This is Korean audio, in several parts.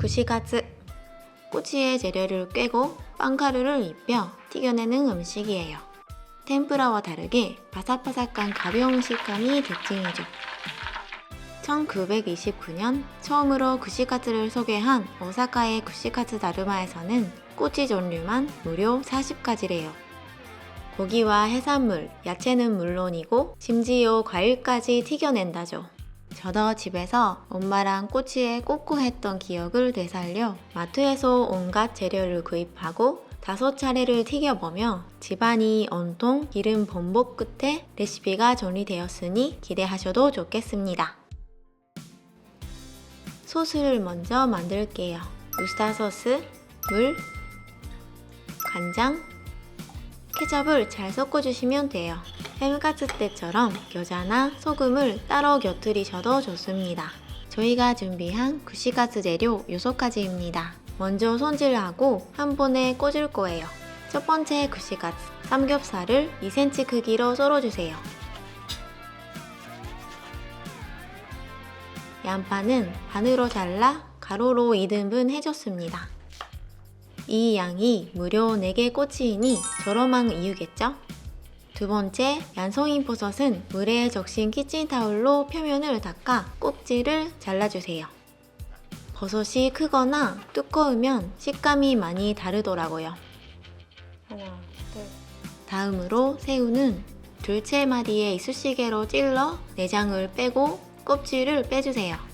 구시가츠 꼬치의 재료를 꿰고 빵가루를 입혀 튀겨내는 음식이에요. 템프라와 다르게 바삭바삭한 가벼운 식감이 특징이죠. 1929년 처음으로 구시카츠를 소개한 오사카의 구시카츠 다르마에서는 꼬치 종류만 무려 40가지래요. 고기와 해산물, 야채는 물론이고 심지어 과일까지 튀겨낸다죠. 저도 집에서 엄마랑 꼬치에 꽂고 했던 기억을 되살려 마트에서 온갖 재료를 구입하고 다섯 차례를 튀겨보며 집안이 온통 기름 범벅 끝에 레시피가 정리되었으니 기대하셔도 좋겠습니다. 소스를 먼저 만들게요. 우스타 소스, 물, 간장, 케첩을 잘 섞어주시면 돼요. 햄카츠 때처럼 겨자나 소금을 따로 곁들이셔도 좋습니다. 저희가 준비한 구시가스 재료 6가지입니다. 먼저 손질하고 한 번에 꽂을 거예요. 첫 번째 구시가스, 삼겹살을 2cm 크기로 썰어주세요. 양파는 반으로 잘라 가로로 2등분 해줬습니다. 이 양이 무려 4개 꼬치이니 저렴한 이유겠죠? 두 번째, 얀송인 버섯은 물에 적신 키친타올로 표면을 닦아 꼭지를 잘라주세요. 버섯이 크거나 두꺼우면 식감이 많이 다르더라고요. 하나, 둘. 다음으로 새우는 둘째 마디에 이쑤시개로 찔러 내장을 빼고 껍질을 빼주세요.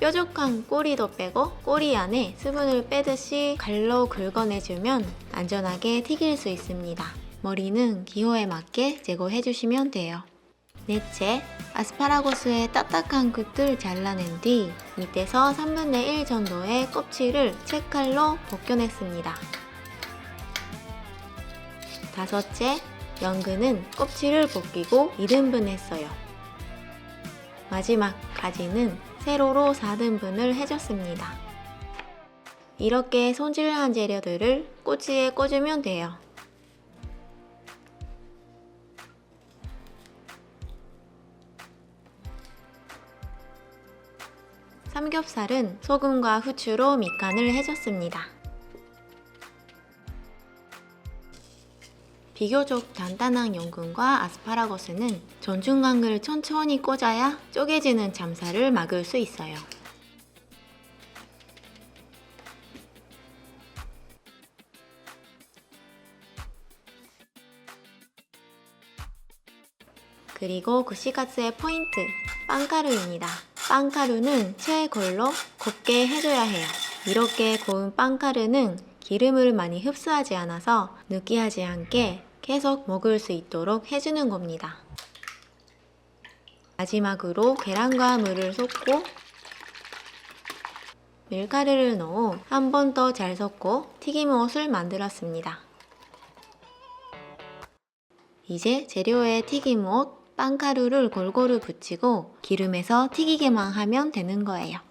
뾰족한 꼬리도 빼고 꼬리 안에 수분을 빼듯이 갈로 긁어내주면 안전하게 튀길 수 있습니다. 머리는 기호에 맞게 제거해주시면 돼요. 넷째, 아스파라거스의 딱딱한 끝을 잘라낸 뒤 밑에서 3분의 1 정도의 껍질을 채칼로 벗겨냈습니다. 다섯째, 연근은 껍질을 벗기고 2등분 했어요. 마지막 가지는 세로로 4등분을 해줬습니다. 이렇게 손질한 재료들을 꼬치에 꽂으면 돼요. 삼겹살은 소금과 후추로 밑간을 해줬습니다. 비교적 단단한 연근과 아스파라거스는 전중간을 천천히 꽂아야 쪼개지는 잠살을 막을 수 있어요. 그리고 구시가스의 포인트, 빵가루입니다. 빵가루는 최골로 곱게 해줘야 해요. 이렇게 고운 빵가루는 기름을 많이 흡수하지 않아서 느끼하지 않게 계속 먹을 수 있도록 해주는 겁니다. 마지막으로 계란과 물을 섞고 밀가루를 넣어 한 번 더 잘 섞고 튀김옷을 만들었습니다. 이제 재료에 튀김옷, 빵가루를 골고루 붙이고 기름에서 튀기게만 하면 되는 거예요.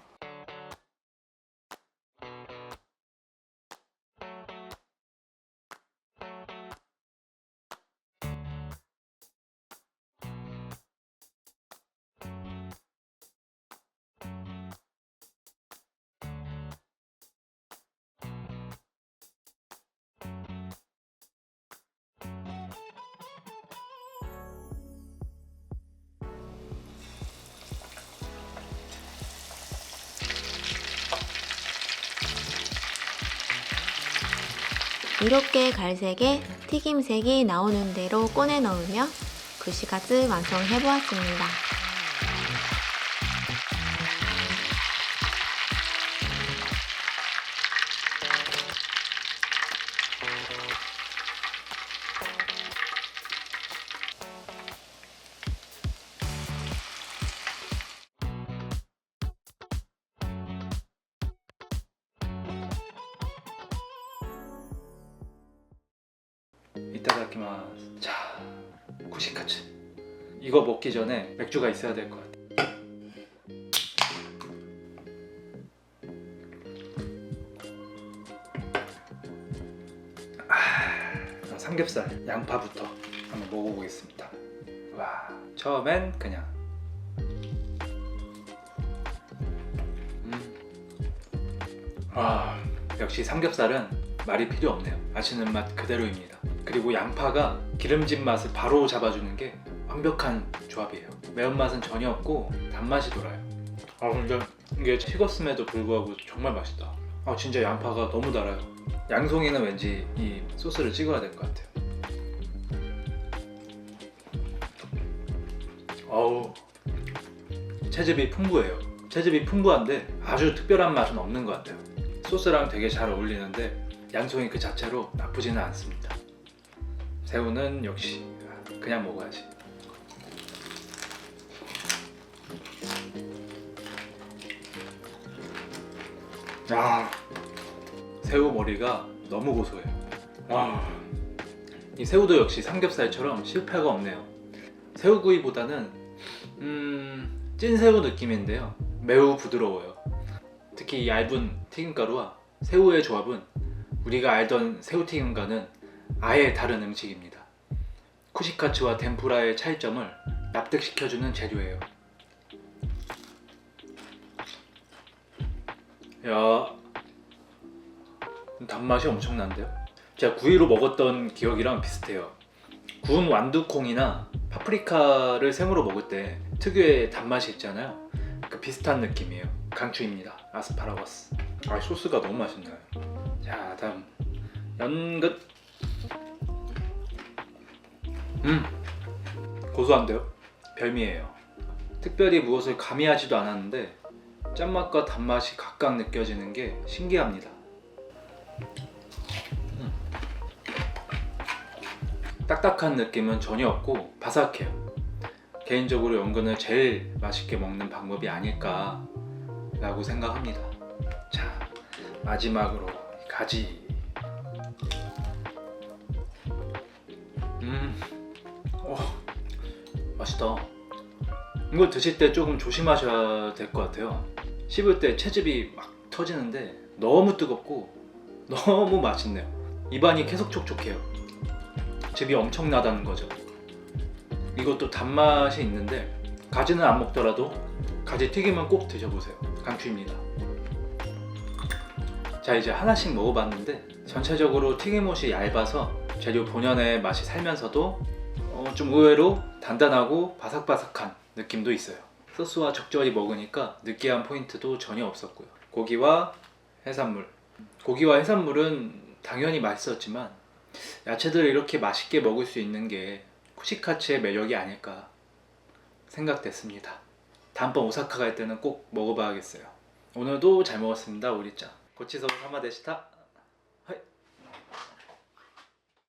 이렇게 갈색에 튀김색이 나오는 대로 꺼내 넣으며 구시가스 완성해 보았습니다. 이따다키마스 자 구시카츠 이거 먹기 전에 맥주가 있어야 될 것 같아. 아, 삼겹살 양파부터 한번 먹어보겠습니다. 와 처음엔 그냥. 음. 아, 역시 삼겹살은 말이 필요 없네요. 맛있는 맛 그대로입니다. 그리고 양파가 기름진 맛을 바로 잡아주는 게 완벽한 조합이에요. 매운맛은 전혀 없고 단맛이 돌아요. 아 근데 이게 식었음에도 불구하고 정말 맛있다. 아 진짜 양파가 너무 달아요. 양송이는 왠지 이 소스를 찍어야 될 것 같아요. 어우 채즙이 풍부해요. 채즙이 풍부한데 아주 특별한 맛은 없는 것 같아요. 소스랑 되게 잘 어울리는데 양송이 그 자체로 나쁘지는 않습니다. 새우는 역시 그냥 먹어야지. 야 새우 머리가 너무 고소해요. 와, 이 새우도 역시 삼겹살처럼 실패가 없네요. 새우구이보다는 음, 찐새우 느낌인데요. 매우 부드러워요. 특히 이 얇은 튀김가루와 새우의 조합은 우리가 알던 새우튀김과는 아예 다른 음식입니다. 쿠시카츠와 덴푸라의 차이점을 납득시켜주는 재료예요. 야, 단맛이 엄청난데요? 제가 구이로 먹었던 기억이랑 비슷해요. 구운 완두콩이나 파프리카를 생으로 먹을 때 특유의 단맛이 있잖아요. 그 비슷한 느낌이에요. 강추입니다. 아스파라거스. 아 소스가 너무 맛있네요. 자 다음 연근. 음 고소한데요? 별미예요. 특별히 무엇을 가미하지도 않았는데 짠맛과 단맛이 각각 느껴지는 게 신기합니다. 음. 딱딱한 느낌은 전혀 없고 바삭해요. 개인적으로 연근을 제일 맛있게 먹는 방법이 아닐까 라고 생각합니다. 자, 마지막으로 이 가지. 맛있다. 이거 드실 때 조금 조심하셔야 될 것 같아요. 씹을 때 채즙이 막 터지는데 너무 뜨겁고 너무 맛있네요. 입안이 계속 촉촉해요. 즙이 엄청나다는 거죠. 이것도 단맛이 있는데 가지는 안 먹더라도 가지 튀김은 꼭 드셔보세요. 강추입니다. 자 이제 하나씩 먹어봤는데 전체적으로 튀김옷이 얇아서 재료 본연의 맛이 살면서도 어, 좀 의외로 단단하고 바삭바삭한 느낌도 있어요. 소스와 적절히 먹으니까 느끼한 포인트도 전혀 없었고요. 고기와 해산물. 고기와 해산물은 당연히 맛있었지만 야채들을 이렇게 맛있게 먹을 수 있는 게 쿠시카츠의 매력이 아닐까 생각됐습니다. 다음번 오사카 갈 때는 꼭 먹어봐야겠어요. 오늘도 잘 먹었습니다, 우리 짱. 고치소 사마 데시타.